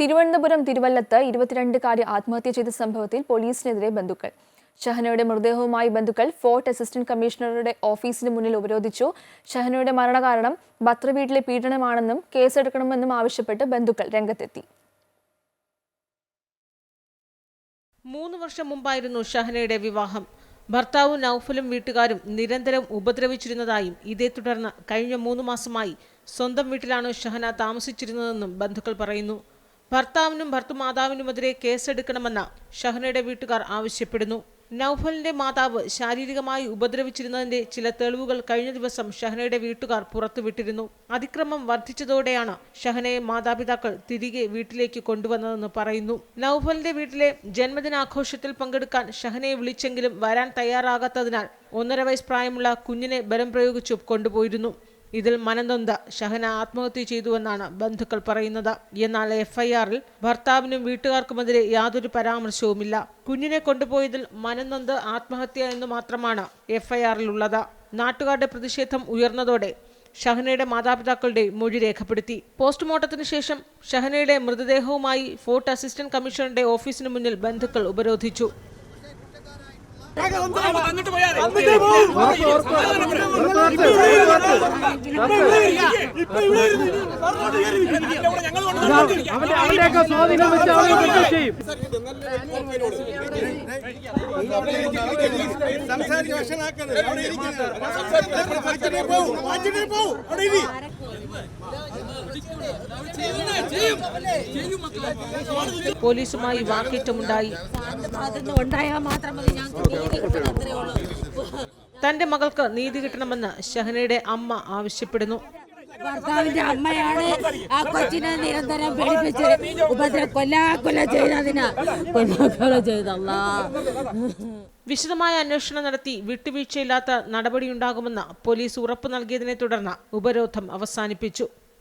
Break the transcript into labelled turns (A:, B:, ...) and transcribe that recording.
A: തിരുവനന്തപുരം തിരുവല്ലത്ത് ഇരുപത്തിരണ്ടുകാരി ആത്മഹത്യ ചെയ്ത സംഭവത്തിൽ പോലീസിനെതിരെ ബന്ധുക്കൾ. ഷഹനയുടെ മൃതദേഹവുമായി ബന്ധുക്കൾ ഫോർട്ട് അസിസ്റ്റന്റ് കമ്മീഷണറുടെ ഓഫീസിന് മുന്നിൽ ഉപരോധിച്ചു. ഷഹനയുടെ മരണകാരണം ഭർത്തൃവീട്ടിലെ പീഡനമാണെന്നും കേസെടുക്കണമെന്നും ആവശ്യപ്പെട്ട് ബന്ധുക്കൾ രംഗത്തെത്തി.
B: മൂന്ന് വർഷം മുമ്പായിരുന്നു ഷഹനയുടെ വിവാഹം. ഭർത്താവും നൌഫലും വീട്ടുകാരും നിരന്തരം ഉപദ്രവിച്ചിരുന്നതായും ഇതേ തുടർന്ന് കഴിഞ്ഞ മൂന്ന് മാസമായി സ്വന്തം വീട്ടിലാണ് ഷഹന താമസിച്ചിരുന്നതെന്നും ബന്ധുക്കൾ പറയുന്നു. ഭർത്താവിനും ഭർത്തുമാതാവിനുമെതിരെ കേസെടുക്കണമെന്ന് ഷഹനയുടെ വീട്ടുകാർ ആവശ്യപ്പെടുന്നു. നൌഫലിന്റെ മാതാവ് ശാരീരികമായി ഉപദ്രവിച്ചിരുന്നതിന്റെ ചില തെളിവുകൾ കഴിഞ്ഞ ദിവസം ഷഹനയുടെ വീട്ടുകാർ പുറത്തുവിട്ടിരുന്നു. അതിക്രമം വർദ്ധിച്ചതോടെയാണ് ഷഹനയെ മാതാപിതാക്കൾ തിരികെ വീട്ടിലേക്ക് കൊണ്ടുവന്നതെന്ന് പറയുന്നു. നൌഫലിന്റെ വീട്ടിലെ ജന്മദിനാഘോഷത്തിൽ പങ്കെടുക്കാൻ ഷഹനയെ വിളിച്ചെങ്കിലും വരാൻ തയ്യാറാകാത്തതിനാൽ ഒന്നര വയസ്സ് പ്രായമുള്ള കുഞ്ഞിനെ ബലം പ്രയോഗിച്ചു കൊണ്ടുപോയിരുന്നു. ഇതിൽ മനനൊന്ത ഷഹന ആത്മഹത്യ ചെയ്തുവെന്നാണ് ബന്ധുക്കൾ പറയുന്നത്. എന്നാൽ എഫ്ഐആറിൽ ഭർത്താവിനും വീട്ടുകാർക്കുമെതിരെ യാതൊരു പരാമർശവുമില്ല. കുഞ്ഞിനെ കൊണ്ടുപോയതിൽ മനംനൊന്ത് ആത്മഹത്യ എന്ന് മാത്രമാണ് എഫ്ഐആറിൽ എഫ്ഐആറിലുള്ളത്. നാട്ടുകാരുടെ പ്രതിഷേധം ഉയർന്നതോടെ ഷഹനയുടെ മാതാപിതാക്കളുടെ മൊഴി രേഖപ്പെടുത്തി. പോസ്റ്റ്മോർട്ടത്തിന് ശേഷം ഷഹനയുടെ മൃതദേഹവുമായി ഫോർട്ട് അസിസ്റ്റന്റ് കമ്മീഷണറുടെ ഓഫീസിന് മുന്നിൽ ബന്ധുക്കൾ ഉപരോധിച്ചു.
C: അവന്റെയൊക്കെ സ്വാധീനം വെച്ച് അവനെ ചെയ്യും.
D: മാറ്റിട്ടേ പോവും. പോവും. അവിടെ.
B: പോലീസുമായി വാക്കേറ്റമുണ്ടായി.
E: ഭാഗത്തുനിന്ന് ഉണ്ടായാൽ മാത്രം മതി ഞങ്ങൾക്ക്
B: തന്റെ മകൾക്ക് നീതി കിട്ടണമെന്ന് ഷഹനയുടെ അമ്മ ആവശ്യപ്പെടുന്നു.
E: ഭർത്താവിന്റെ അമ്മയാണ് ആ കൊച്ചിനെ നിരന്തരം പീഡിപ്പിച്ച് ഉപദ്ര കൊല്ലാ കൊല ചെയ്തതിന് കൊല്ലാ ചെയ്തല്ല
B: വിശദമായ അന്വേഷണം നടത്തി വിട്ടുവീഴ്ചയില്ലാത്ത നടപടിയുണ്ടാകുമെന്ന് പോലീസ് ഉറപ്പു നൽകിയതിനെ തുടർന്ന് ഉപരോധം അവസാനിപ്പിച്ചു.